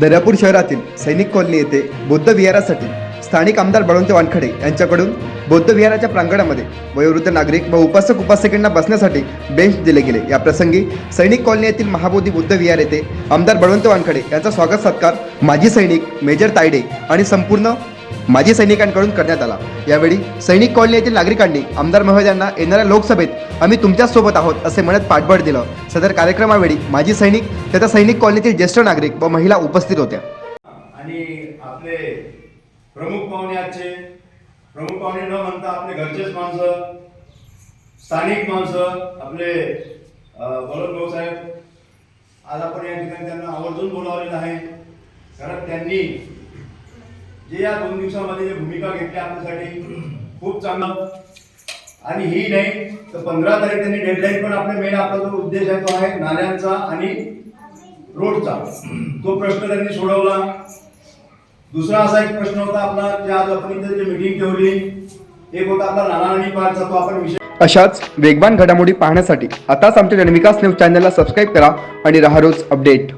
दर्यापूर शहरातील सैनिक कॉलनी येथे बौद्ध विहारासाठी स्थानिक आमदार बळवंत वानखडे यांच्याकडून बौद्ध विहाराच्या प्रांगणामध्ये वयोवृद्ध नागरिक व उपासक उपासकांना बसण्यासाठी बेंच दिले गेले. या प्रसंगी सैनिक कॉलनी येथील महाबोधी बुद्ध विहार येथे आमदार बळवंत वानखडे यांचा स्वागत सत्कार माजी सैनिक मेजर तायडे आणि संपूर्ण माजी सैनिकांकडून करण्यात आला. यावेळी सैनिक कॉलनी येथील नागरिकांनी आमदार महोदयांना येणाऱ्या लोकसभेत आम्ही तुमच्याच सोबत आहोत असे म्हणत पाठबळ दिलं. सदर कार्यक्रमावेळी माजी सैनिक तथा सैनिक कॉलनीतील ज्येष्ठ नागरिक व महिला उपस्थित होत्या. आणि आपले प्रमुख पाहुणे आजचे. प्रमुख पाहुणे न म्हणता आपले घरचेच माणसं स्थानिक माणसं आपले बळवंत भाऊ साहेब. आज आपण या ठिकाणी त्यांना आवर्जून बोलावलेलं आहे. कारण त्यांनी जे या दोन दिवसामध्ये जे भूमिका घेतली आपल्यासाठी खूप चांगलं. आणि ही नाही तर पंधरा तारीख त्यांनी डेडलाईन पण आपल्या मेन आपला जो उद्देश आहे तो आहे नाल्यांचा आणि रोडचा. तो प्रश्न त्यांनी सोडवला. दुसरा असा एक प्रश्न होता आपला की आज आपण इथे जे मीटिंग ठेवली एक होता आपला नाना आणि पारचा तो आपण विषय. अशाच वेगवान घडामोडी पाहण्यासाठी आताच आमच्या जनविकास न्यूज चॅनलला सबस्क्राईब करा आणि राहा रोज अपडेट